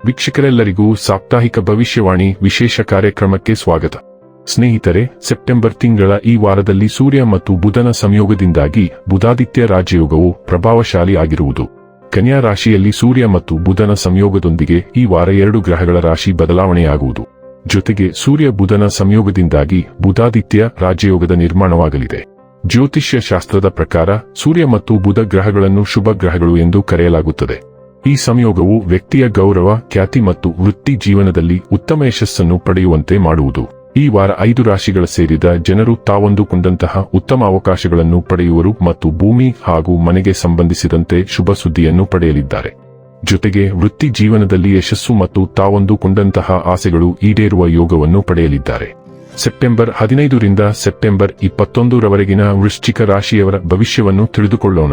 ವೀಕ್ಷಕರೆಲ್ಲರಿಗೂ ಸಾಪ್ತಾಹಿಕ ಭವಿಷ್ಯವಾಣಿ ವಿಶೇಷ ಕಾರ್ಯಕ್ರಮಕ್ಕೆ ಸ್ವಾಗತ. ಸ್ನೇಹಿತರೆ, ಸೆಪ್ಟೆಂಬರ್ ತಿಂಗಳ ಈ ವಾರದಲ್ಲಿ ಸೂರ್ಯ ಮತ್ತು ಬುಧನ ಸಂಯೋಗದಿಂದಾಗಿ ಬುಧಾದಿತ್ಯ ರಾಜಯೋಗವು ಪ್ರಭಾವಶಾಲಿ ಆಗಿರುವುದು. ಕನ್ಯಾ ರಾಶಿಯಲ್ಲಿ ಸೂರ್ಯ ಮತ್ತು ಬುಧನ ಸಂಯೋಗದೊಂದಿಗೆ ಈ ವಾರ ಎರಡು ಗ್ರಹಗಳ ರಾಶಿ ಬದಲಾವಣೆಯಾಗುವುದು. ಜೊತೆಗೆ ಸೂರ್ಯ ಬುಧನ ಸಂಯೋಗದಿಂದಾಗಿ ಬುಧಾದಿತ್ಯ ರಾಜಯೋಗದ ನಿರ್ಮಾಣವಾಗಲಿದೆ. ಜ್ಯೋತಿಷ್ಯ ಶಾಸ್ತ್ರದ ಪ್ರಕಾರ ಸೂರ್ಯ ಮತ್ತು ಬುಧ ಗ್ರಹಗಳನ್ನು ಶುಭ ಗ್ರಹಗಳು ಎಂದು ಕರೆಯಲಾಗುತ್ತದೆ. ಈ ಸಂಯೋಗವು ವ್ಯಕ್ತಿಯ ಗೌರವ, ಖ್ಯಾತಿ ಮತ್ತು ವೃತ್ತಿ ಜೀವನದಲ್ಲಿ ಉತ್ತಮ ಯಶಸ್ಸನ್ನು ಪಡೆಯುವಂತೆ ಮಾಡುವುದು. ಈ ವಾರ ಐದು ರಾಶಿಗಳ ಸೇರಿದ ಜನರು ತಾವೊಂದುಕೊಂಡಂತಹ ಉತ್ತಮ ಅವಕಾಶಗಳನ್ನು ಪಡೆಯುವರು ಮತ್ತು ಭೂಮಿ ಹಾಗೂ ಮನೆಗೆ ಸಂಬಂಧಿಸಿದಂತೆ ಶುಭ ಸುದ್ದಿಯನ್ನು ಪಡೆಯಲಿದ್ದಾರೆ. ಜೊತೆಗೆ ವೃತ್ತಿ ಜೀವನದಲ್ಲಿ ಯಶಸ್ಸು ಮತ್ತು ತಾವೊಂದುಕೊಂಡಂತಹ ಆಸೆಗಳು ಈಡೇರುವ ಯೋಗವನ್ನು ಪಡೆಯಲಿದ್ದಾರೆ. ಸೆಪ್ಟೆಂಬರ್ ಹದಿನೈದರಿಂದ ಸೆಪ್ಟೆಂಬರ್ ಇಪ್ಪತ್ತೊಂದರವರೆಗಿನ ವೃಶ್ಚಿಕ ರಾಶಿಯವರ ಭವಿಷ್ಯವನ್ನು ತಿಳಿದುಕೊಳ್ಳೋಣ.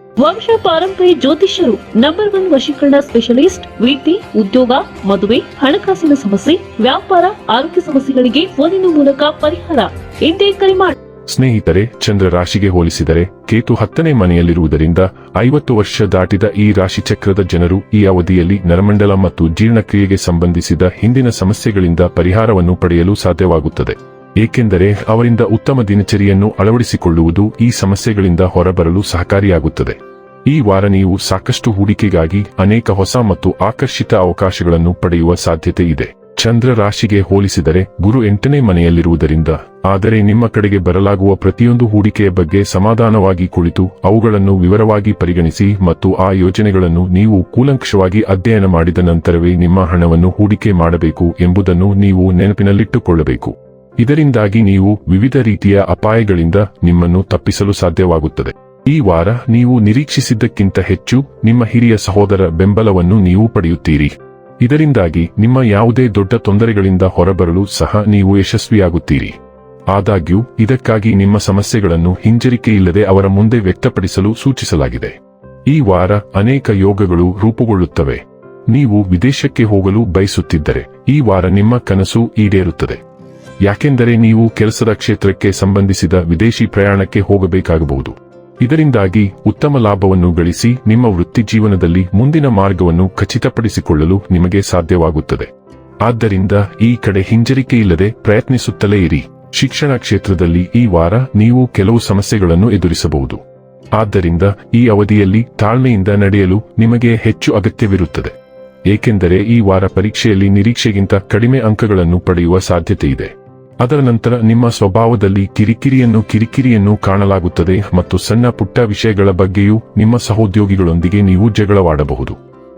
ವಂಶ ಪಾರಂಪರ್ಯ ಜ್ಯೋತಿಷ್ಯರು ನಂಬರ್ ಒನ್ ವಶೀಕರಣ ಸ್ಪೆಷಲಿಸ್ಟ್ ವೀಟಿ ಉದ್ಯೋಗ, ಮದುವೆ, ಹಣಕಾಸಿನ ಸಮಸ್ಯೆ, ವ್ಯಾಪಾರ, ಆರೋಗ್ಯ ಸಮಸ್ಯೆಗಳಿಗೆ ಫೋನಿನ ಮೂಲಕ ಪರಿಹಾರ. ಇಂದೇ ಕರೆ ಮಾಡಿ ಸ್ನೇಹಿತರೆ, ಚಂದ್ರ ರಾಶಿಗೆ ಹೋಲಿಸಿದರೆ ಕೇತು ಹತ್ತನೇ ಮನೆಯಲ್ಲಿರುವುದರಿಂದ ಐವತ್ತು ವರ್ಷ ದಾಟಿದ ಈ ರಾಶಿ ಚಕ್ರದ ಜನರು ಈ ಅವಧಿಯಲ್ಲಿ ನರಮಂಡಲ ಮತ್ತು ಜೀರ್ಣಕ್ರಿಯೆಗೆ ಸಂಬಂಧಿಸಿದ ಹಿಂದಿನ ಸಮಸ್ಯೆಗಳಿಂದ ಪರಿಹಾರವನ್ನು ಪಡೆಯಲು ಸಾಧ್ಯವಾಗುತ್ತದೆ. ಏಕೆಂದರೆ ಅವರಿಂದ ಉತ್ತಮ ದಿನಚರಿಯನ್ನು ಅಳವಡಿಸಿಕೊಳ್ಳುವುದು ಈ ಸಮಸ್ಯೆಗಳಿಂದ ಹೊರಬರಲು ಸಹಕಾರಿಯಾಗುತ್ತದೆ. ಈ ವಾರ ನೀವು ಸಾಕಷ್ಟು ಹೂಡಿಕೆಗಾಗಿ ಅನೇಕ ಹೊಸ ಮತ್ತು ಆಕರ್ಷಿತ ಅವಕಾಶಗಳನ್ನು ಪಡೆಯುವ ಸಾಧ್ಯತೆ ಇದೆ. ಚಂದ್ರ ರಾಶಿಗೆ ಹೋಲಿಸಿದರೆ ಗುರು ಎಂಟನೇ ಮನೆಯಲ್ಲಿರುವುದರಿಂದ, ಆದರೆ ನಿಮ್ಮ ಕಡೆಗೆ ಬರಲಾಗುವ ಪ್ರತಿಯೊಂದು ಹೂಡಿಕೆಯ ಬಗ್ಗೆ ಸಮಾಧಾನವಾಗಿ ಕುಳಿತು ಅವುಗಳನ್ನು ವಿವರವಾಗಿ ಪರಿಗಣಿಸಿ ಮತ್ತು ಆ ಯೋಜನೆಗಳನ್ನು ನೀವು ಕೂಲಂಕ್ಷವಾಗಿ ಅಧ್ಯಯನ ಮಾಡಿದ ನಂತರವೇ ನಿಮ್ಮ ಹಣವನ್ನು ಹೂಡಿಕೆ ಮಾಡಬೇಕು ಎಂಬುದನ್ನು ನೀವು ನೆನಪಿನಲ್ಲಿಟ್ಟುಕೊಳ್ಳಬೇಕು. ಇದರಿಂದಾಗಿ ನೀವು ವಿವಿಧ ರೀತಿಯ ಅಪಾಯಗಳಿಂದ ನಿಮ್ಮನ್ನು ತಪ್ಪಿಸಲು ಸಾಧ್ಯವಾಗುತ್ತದೆ. ಈ ವಾರ ನೀವು ನಿರೀಕ್ಷಿಸಿದ್ದಕ್ಕಿಂತ ಹೆಚ್ಚು ನಿಮ್ಮ ಹಿರಿಯ ಸಹೋದರ ಬೆಂಬಲವನ್ನು ನೀವು ಪಡೆಯುತ್ತೀರಿ. ಇದರಿಂದಾಗಿ ನಿಮ್ಮ ಯಾವುದೇ ದೊಡ್ಡ ತೊಂದರೆಗಳಿಂದ ಹೊರಬರಲು ಸಹ ನೀವು ಯಶಸ್ವಿಯಾಗುತ್ತೀರಿ. ಆದಾಗ್ಯೂ, ಇದಕ್ಕಾಗಿ ನಿಮ್ಮ ಸಮಸ್ಯೆಗಳನ್ನು ಹಿಂಜರಿಕೆಯಿಲ್ಲದೆ ಅವರ ಮುಂದೆ ವ್ಯಕ್ತಪಡಿಸಲು ಸೂಚಿಸಲಾಗಿದೆ. ಈ ವಾರ ಅನೇಕ ಯೋಗಗಳು ರೂಪುಗೊಳ್ಳುತ್ತವೆ. ನೀವು ವಿದೇಶಕ್ಕೆ ಹೋಗಲು ಬಯಸುತ್ತಿದ್ದರೆ, ಈ ವಾರ ನಿಮ್ಮ ಕನಸು ಈಡೇರುತ್ತದೆ. ಯಾಕೆಂದರೆ ನೀವು ಕೆಲಸದ ಕ್ಷೇತ್ರಕ್ಕೆ ಸಂಬಂಧಿಸಿದ ವಿದೇಶಿ ಪ್ರಯಾಣಕ್ಕೆ ಹೋಗಬೇಕಾಗಬಹುದು. ಇದರಿಂದಾಗಿ ಉತ್ತಮ ಲಾಭವನ್ನು ಗಳಿಸಿ ನಿಮ್ಮ ವೃತ್ತಿ ಜೀವನದಲ್ಲಿ ಮುಂದಿನ ಮಾರ್ಗವನ್ನು ಖಚಿತಪಡಿಸಿಕೊಳ್ಳಲು ನಿಮಗೆ ಸಾಧ್ಯವಾಗುತ್ತದೆ. ಆದ್ದರಿಂದ ಈ ಕಡೆ ಹಿಂಜರಿಕೆಯಿಲ್ಲದೆ ಪ್ರಯತ್ನಿಸುತ್ತಲೇ ಇರಿ. ಶಿಕ್ಷಣ ಕ್ಷೇತ್ರದಲ್ಲಿ ಈ ವಾರ ನೀವು ಕೆಲವು ಸಮಸ್ಯೆಗಳನ್ನು ಎದುರಿಸಬಹುದು. ಆದ್ದರಿಂದ ಈ ಅವಧಿಯಲ್ಲಿ ತಾಳ್ಮೆಯಿಂದ ನಡೆಯಲು ನಿಮಗೆ ಹೆಚ್ಚು ಅಗತ್ಯವಿರುತ್ತದೆ. ಏಕೆಂದರೆ ಈ ವಾರ ಪರೀಕ್ಷೆಯಲ್ಲಿ ನಿರೀಕ್ಷೆಗಿಂತ ಕಡಿಮೆ ಅಂಕಗಳನ್ನು ಪಡೆಯುವ ಸಾಧ್ಯತೆ ಇದೆ ಅದರ ನಂತರ ನಿಮ್ಮ ಸ್ವಭಾವದಲ್ಲಿ ಕಿರಿಕಿರಿಯನ್ನು ಕಿರಿಕಿರಿಯನ್ನು ಕಾಣಲಾಗುತ್ತದೆ ಮತ್ತು ಸಣ್ಣ ಪುಟ್ಟ ವಿಷಯಗಳ ಬಗ್ಗೆಯೂ ನಿಮ್ಮ ಸಹೋದ್ಯೋಗಿಗಳೊಂದಿಗೆ ನೀವು ಜಗಳವಾಡಬಹುದು.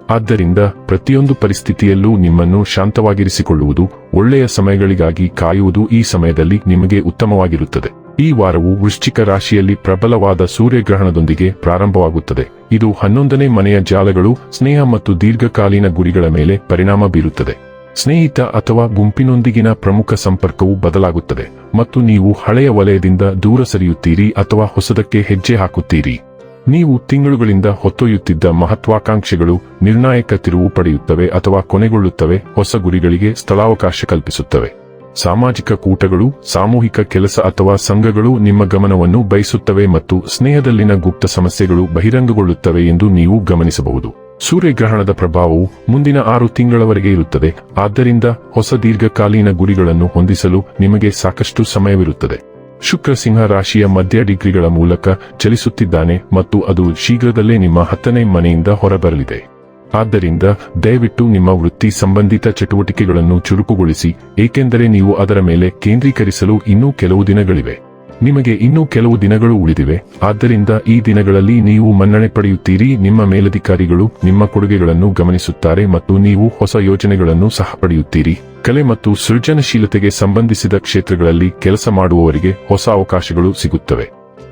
ಆದ್ದರಿಂದ ಪ್ರತಿಯೊಂದು ಪರಿಸ್ಥಿತಿಯಲ್ಲೂ ನಿಮ್ಮನ್ನು ಶಾಂತವಾಗಿರಿಸಿಕೊಳ್ಳುವುದು, ಒಳ್ಳೆಯ ಸಮಯಗಳಿಗಾಗಿ ಕಾಯುವುದು ಈ ಸಮಯದಲ್ಲಿ ನಿಮಗೆ ಉತ್ತಮವಾಗಿರುತ್ತದೆ. ಈ ವಾರವು ವೃಶ್ಚಿಕ ರಾಶಿಯಲ್ಲಿ ಪ್ರಬಲವಾದ ಸೂರ್ಯಗ್ರಹಣದೊಂದಿಗೆ ಪ್ರಾರಂಭವಾಗುತ್ತದೆ. ಇದು ಹನ್ನೊಂದನೇ ಮನೆಯ ಜಾಲಗಳು, ಸ್ನೇಹ ಮತ್ತು ದೀರ್ಘಕಾಲೀನ ಗುರಿಗಳ ಮೇಲೆ ಪರಿಣಾಮ ಬೀರುತ್ತದೆ. ಸ್ನೇಹಿತ ಅಥವಾ ಗುಂಪಿನೊಂದಿಗಿನ ಪ್ರಮುಖ ಸಂಪರ್ಕವು ಬದಲಾಗುತ್ತದೆ ಮತ್ತು ನೀವು ಹಳೆಯ ವಲಯದಿಂದ ದೂರ ಸರಿಯುತ್ತೀರಿ ಅಥವಾ ಹೊಸದಕ್ಕೆ ಹೆಜ್ಜೆ ಹಾಕುತ್ತೀರಿ. ನೀವು ತಿಂಗಳುಗಳಿಂದ ಹೊತ್ತೊಯ್ಯುತ್ತಿದ್ದ ಮಹತ್ವಾಕಾಂಕ್ಷೆಗಳು ನಿರ್ಣಾಯಕ ತಿರುವು ಪಡೆಯುತ್ತವೆ ಅಥವಾ ಕೊನೆಗೊಳ್ಳುತ್ತವೆ, ಹೊಸ ಗುರಿಗಳಿಗೆ ಸ್ಥಳಾವಕಾಶ ಕಲ್ಪಿಸುತ್ತವೆ. ಸಾಮಾಜಿಕ ಕೂಟಗಳು, ಸಾಮೂಹಿಕ ಕೆಲಸ ಅಥವಾ ಸಂಘಗಳು ನಿಮ್ಮ ಗಮನವನ್ನು ಬಯಸುತ್ತವೆ ಮತ್ತು ಸ್ನೇಹದಲ್ಲಿನ ಗುಪ್ತ ಸಮಸ್ಯೆಗಳು ಬಹಿರಂಗಗೊಳ್ಳುತ್ತವೆ ಎಂದು ನೀವು ಗಮನಿಸಬಹುದು. ಸೂರ್ಯಗ್ರಹಣದ ಪ್ರಭಾವವು ಮುಂದಿನ ಆರು ತಿಂಗಳವರೆಗೆ ಇರುತ್ತದೆ. ಆದ್ದರಿಂದ ಹೊಸ ದೀರ್ಘಕಾಲೀನ ಗುರಿಗಳನ್ನು ಹೊಂದಿಸಲು ನಿಮಗೆ ಸಾಕಷ್ಟು ಸಮಯವಿರುತ್ತದೆ. ಶುಕ್ರ ಸಿಂಹ ರಾಶಿಯ ಮಧ್ಯ ಡಿಗ್ರಿಗಳ ಮೂಲಕ ಚಲಿಸುತ್ತಿದ್ದಾನೆ ಮತ್ತು ಅದು ಶೀಘ್ರದಲ್ಲೇ ನಿಮ್ಮ ಹತ್ತನೇ ಮನೆಯಿಂದ ಹೊರಬರಲಿದೆ. ಆದ್ದರಿಂದ ದಯವಿಟ್ಟು ನಿಮ್ಮ ವೃತ್ತಿ ಸಂಬಂಧಿತ ಚಟುವಟಿಕೆಗಳನ್ನು ಚುರುಕುಗೊಳಿಸಿ, ಏಕೆಂದರೆ ನೀವು ಅದರ ಮೇಲೆ ಕೇಂದ್ರೀಕರಿಸಲು ಇನ್ನೂ ಕೆಲವು ದಿನಗಳಿವೆ. ನಿಮಗೆ ಇನ್ನೂ ಕೆಲವು ದಿನಗಳು ಉಳಿದಿವೆ. ಆದ್ದರಿಂದ ಈ ದಿನಗಳಲ್ಲಿ ನೀವು ಮನ್ನಣೆ ಪಡೆಯುತ್ತೀರಿ. ನಿಮ್ಮ ಮೇಲಧಿಕಾರಿಗಳು ನಿಮ್ಮ ಕೊಡುಗೆಗಳನ್ನು ಗಮನಿಸುತ್ತಾರೆ ಮತ್ತು ನೀವು ಹೊಸ ಯೋಜನೆಗಳನ್ನು ಸಹ ಪಡೆಯುತ್ತೀರಿ. ಕಲೆ ಮತ್ತು ಸೃಜನಶೀಲತೆಗೆ ಸಂಬಂಧಿಸಿದ ಕ್ಷೇತ್ರಗಳಲ್ಲಿ ಕೆಲಸ ಮಾಡುವವರಿಗೆ ಹೊಸ ಅವಕಾಶಗಳು ಸಿಗುತ್ತವೆ.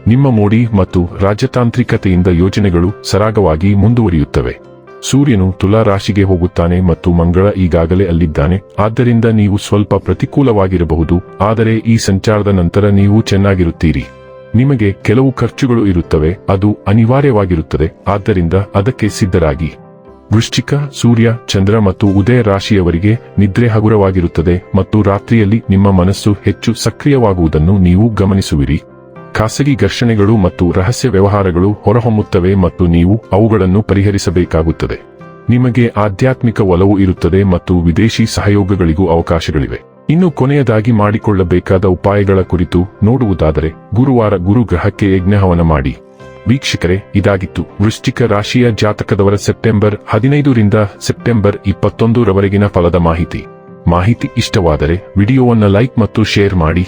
ನಿಮ್ಮ ಮೋಡಿ ಮತ್ತು ರಾಜತಾಂತ್ರಿಕತೆಯಿಂದ ಯೋಜನೆಗಳು ಸರಾಗವಾಗಿ ಮುಂದುವರಿಯುತ್ತವೆ. ಸೂರ್ಯನು ತುಲಾ ರಾಶಿಗೆ ಹೋಗುತ್ತಾನೆ ಮತ್ತು ಮಂಗಳ ಈಗಾಗಲೇ ಅಲ್ಲಿದ್ದಾನೆ. ಆದ್ದರಿಂದ ನೀವು ಸ್ವಲ್ಪ ಪ್ರತಿಕೂಲವಾಗಿರಬಹುದು, ಆದರೆ ಈ ಸಂಚಾರದ ನಂತರ ನೀವು ಚೆನ್ನಾಗಿರುತ್ತೀರಿ. ನಿಮಗೆ ಕೆಲವು ಖರ್ಚುಗಳು ಇರುತ್ತವೆ, ಅದು ಅನಿವಾರ್ಯವಾಗಿರುತ್ತದೆ, ಆದ್ದರಿಂದ ಅದಕ್ಕೆ ಸಿದ್ಧರಾಗಿ. ವೃಶ್ಚಿಕ, ಸೂರ್ಯ, ಚಂದ್ರ ಮತ್ತು ಉದಯ ರಾಶಿಯವರಿಗೆ ನಿದ್ರೆ ಹಗುರವಾಗಿರುತ್ತದೆ ಮತ್ತು ರಾತ್ರಿಯಲ್ಲಿ ನಿಮ್ಮ ಮನಸ್ಸು ಹೆಚ್ಚು ಸಕ್ರಿಯವಾಗುವುದನ್ನು ನೀವು ಗಮನಿಸುವಿರಿ. ಖಾಸಗಿ ಘರ್ಷಣೆಗಳು ಮತ್ತು ರಹಸ್ಯ ವ್ಯವಹಾರಗಳು ಹೊರಹೊಮ್ಮುತ್ತವೆ ಮತ್ತು ನೀವು ಅವುಗಳನ್ನು ಪರಿಹರಿಸಬೇಕಾಗುತ್ತದೆ. ನಿಮಗೆ ಆಧ್ಯಾತ್ಮಿಕ ಒಲವು ಇರುತ್ತದೆ ಮತ್ತು ವಿದೇಶಿ ಸಹಯೋಗಗಳಿಗೂ ಅವಕಾಶಗಳಿವೆ. ಇನ್ನು ಕೊನೆಯದಾಗಿ ಮಾಡಿಕೊಳ್ಳಬೇಕಾದ ಉಪಾಯಗಳ ಕುರಿತು ನೋಡುವುದಾದರೆ, ಗುರುವಾರ ಗುರು ಗ್ರಹಕ್ಕೆ ಯಜ್ಞಹವನ ಮಾಡಿ. ವೀಕ್ಷಕರೇ, ಇದಾಗಿತ್ತು. ವೃಶ್ಚಿಕ ರಾಶಿಯ ಜಾತಕದವರ ಸೆಪ್ಟೆಂಬರ್ ಹದಿನೈದರಿಂದ ಸೆಪ್ಟೆಂಬರ್ ಇಪ್ಪತ್ತೊಂದರವರೆಗಿನ ಫಲದ ಮಾಹಿತಿ. ಮಾಹಿತಿ ಇಷ್ಟವಾದರೆ ವಿಡಿಯೋವನ್ನು ಲೈಕ್ ಮತ್ತು ಶೇರ್ ಮಾಡಿ.